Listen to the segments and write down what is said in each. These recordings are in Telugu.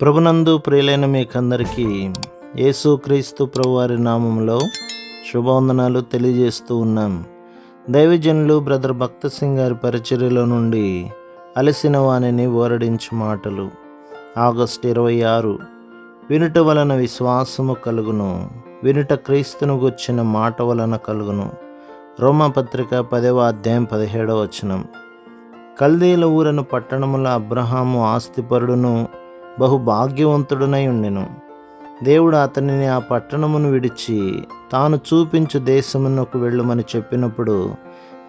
ప్రభునందు ప్రియులైన మీకందరికీ యేసుక్రీస్తు ప్రభువారి నామంలో శుభవందనాలు తెలియజేస్తూ ఉన్నాం. దైవజనులు బ్రదర్ భక్త సింగ్ గారి పరిచర్యలో నుండి అలసిన వాణిని ఓరడించు మాటలు ఆగస్టు ఇరవై ఆరు. వినుట వలన విశ్వాసము కలుగును వినుట క్రీస్తును గుచ్చిన మాట వలన కలుగును. రోమపత్రిక పదవ అధ్యాయం పదిహేడవ వచనం. కల్దీల ఊరను పట్టణముల అబ్రహాము ఆస్తిపరుడును బహు భాగ్యవంతుడునై ఉండెను. దేవుడు అతనిని ఆ పట్టణమును విడిచి తాను చూపించు దేశమునకు వెళ్ళమని చెప్పినప్పుడు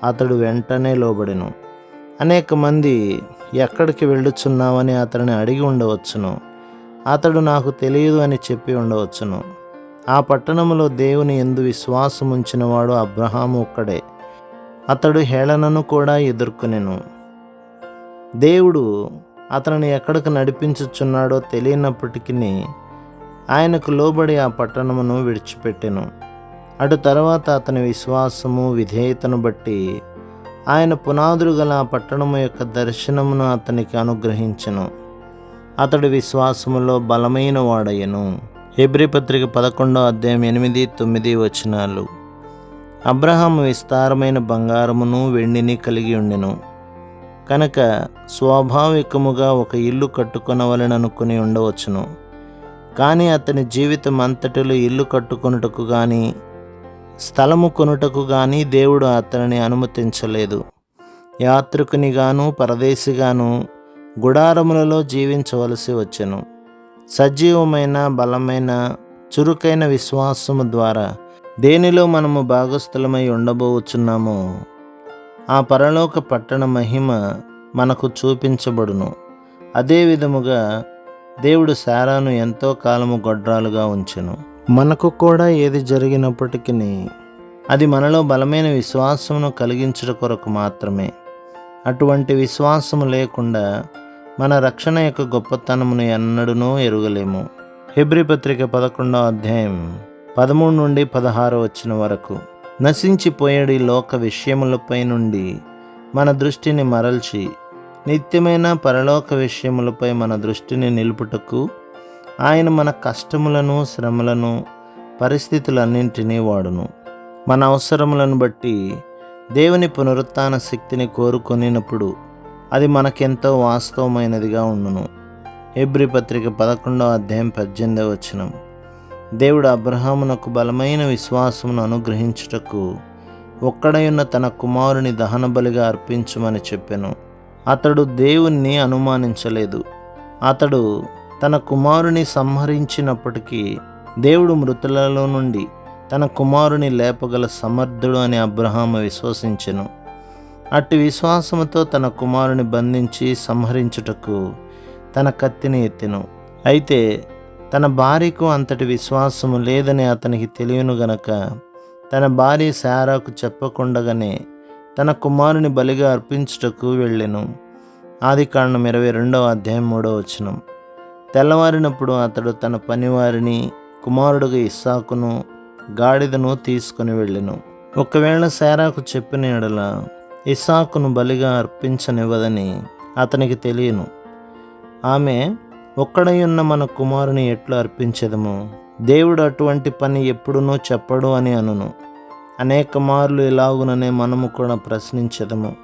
అతడు వెంటనే లోబడెను. అనేక మంది ఎక్కడికి వెళ్ళుచున్నావని అతడిని అడిగి ఉండవచ్చును. అతడు నాకు తెలియదు అని చెప్పి ఉండవచ్చును. ఆ పట్టణములో దేవుని ఎందు విశ్వాసం ఉంచినవాడు అబ్రహాము ఒక్కడే. అతడు హేళనను కూడా ఎదుర్కొనెను. దేవుడు అతనిని ఎక్కడికి నడిపించుచున్నాడో తెలియనప్పటికీ ఆయనకు లోబడి ఆ పట్టణమును విడిచిపెట్టెను. అటు తర్వాత అతని విశ్వాసము విధేయతను బట్టి ఆయన పునాదులు గల ఆ పట్టణము యొక్క దర్శనమును అతనికి అనుగ్రహించెను. అతడి విశ్వాసములో బలమైన వాడయ్యను. హెబ్రి పత్రిక పదకొండో అధ్యాయం ఎనిమిది తొమ్మిది వచనాలు. అబ్రహాము విస్తారమైన బంగారమును వెండిని కలిగి ఉండెను. కనుక స్వాభావికముగా ఒక ఇల్లు కట్టుకొనవలననుకుని ఉండవచ్చును. కానీ అతని జీవితం అంతటిలో ఇల్లు కట్టుకొనుటకు కానీ స్థలము కొనుటకు కానీ దేవుడు అతనిని అనుమతించలేదు. యాత్రికునిగాను పరదేశిగాను గుడారములలో జీవించవలసి వచ్చెను. సజీవమైన బలమైన చురుకైన విశ్వాసము ద్వారా దేనిలో మనము భాగస్థులమై ఉండబోచున్నామో ఆ పరలోక పట్టణ మహిమ మనకు చూపించబడును. అదే విధముగా దేవుడు శారాను ఎంతో కాలము గొడ్రాలుగా ఉంచెను. మనకు కూడా ఏది జరిగినప్పటికీ అది మనలో బలమైన విశ్వాసమును కలిగించడం కొరకు మాత్రమే. అటువంటి విశ్వాసము లేకుండా మన రక్షణ యొక్క గొప్పతనమును ఎన్నడూనూ ఎరుగలేము. హెబ్రి పత్రిక పదకొండవ అధ్యాయం పదమూడు నుండి పదహారు వచ్చిన వరకు. నశించిపోయేడి లోక విషయములపై నుండి. మన దృష్టిని మరల్చి నిత్యమైన పరలోక విషయములపై మన దృష్టిని నిలుపుటకు ఆయన మన కష్టములను శ్రమలను పరిస్థితులన్నింటినీ వాడును. మన అవసరములను బట్టి దేవుని పునరుత్న శక్తిని కోరుకొనినప్పుడు అది మనకెంతో వాస్తవమైనదిగా ఉండును. ఎబ్రి పత్రిక పదకొండవ అధ్యాయం పద్దెనిమిదవ వచనం. దేవుడు అబ్రహామునకు బలమైన విశ్వాసమును అనుగ్రహించుటకు ఒక్కడయున్న తన కుమారుని దహనబలిగా అర్పించమని చెప్పెను. అతడు దేవుణ్ణి అనుమానించలేదు. అతడు తన కుమారుని సంహరించినప్పటికీ దేవుడు మృతులలో నుండి తన కుమారుని లేపగల సమర్థుడు అని అబ్రహాము విశ్వసించెను. అట్టి విశ్వాసముతో తన కుమారుని బంధించి సంహరించుటకు తన కత్తిని ఎత్తెను. అయితే తన భార్యకు అంతటి విశ్వాసము లేదని అతనికి తెలియను గనక తన భార్య శారాకు చెప్పకుండగానే తన కుమారుని బలిగా అర్పించుటకు వెళ్ళెను. ఆది కాండం ఇరవై రెండవ అధ్యాయం మూడవ వచనం. తెల్లవారినప్పుడు అతడు తన పనివారిని కుమారుడుగా ఇస్సాకును గాడిదను తీసుకుని వెళ్ళెను. ఒకవేళ శారాకు చెప్పిన ఎడల ఇస్సాకును బలిగా అర్పించనివ్వదని అతనికి తెలియను. ఆమె ఒక్కడై ఉన్న మన కుమారుని ఎట్లు అర్పించదము? దేవుడు అటువంటి పని ఎప్పుడునో చెప్పడు అని అనును. అనేక మార్లు ఇలాగుననే మనము కూడా ప్రశ్నించదము.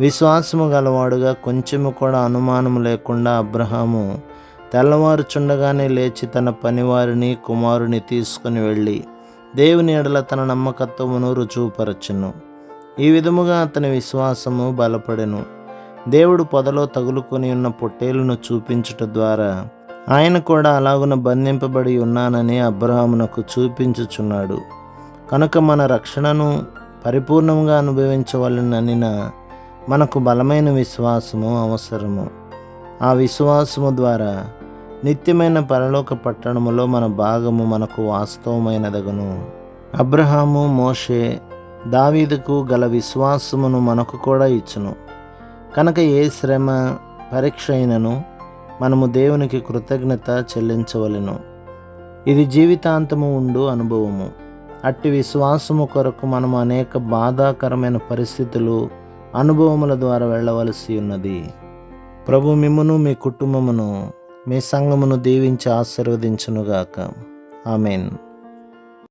విశ్వాసము గలవాడుగా కొంచెము కూడా అనుమానము లేకుండా అబ్రహాము తెల్లవారుచుండగానే లేచి తన పనివారిని కుమారుని తీసుకుని వెళ్ళి దేవుని ఎడల తన నమ్మకత్వమును రుజువుపరచును. ఈ విధముగా అతని విశ్వాసము బలపడెను. దేవుడు పొదలో తగులుకొని ఉన్న పొట్టేలును చూపించుట ద్వారా ఆయన కూడా అలాగున బంధింపబడి ఉన్నానని అబ్రహామునకు చూపించుచున్నాడు. కనుక మన రక్షణను పరిపూర్ణంగా అనుభవించవలననిన మనకు బలమైన విశ్వాసము అవసరము. ఆ విశ్వాసము ద్వారా నిత్యమైన పరలోక పట్టణములో మన భాగము మనకు వాస్తవమైనదగను. అబ్రహాము మోషే దావీదుకు గల విశ్వాసమును మనకు కూడా ఇచ్చును. కనుక ఏ శ్రమ పరీక్ష అయినను మనము దేవునికి కృతజ్ఞత చెల్లించవలెను. ఇది జీవితాంతము ఉండు అనుభవము. అట్టి విశ్వాసము కొరకు మనము అనేక బాధాకరమైన పరిస్థితులు అనుభవముల ద్వారా వెళ్ళవలసి ఉన్నది. ప్రభు మిమ్మును మీ కుటుంబమును మీ సంఘమును దీవించి ఆశీర్వదించునుగాక. ఆమెన్.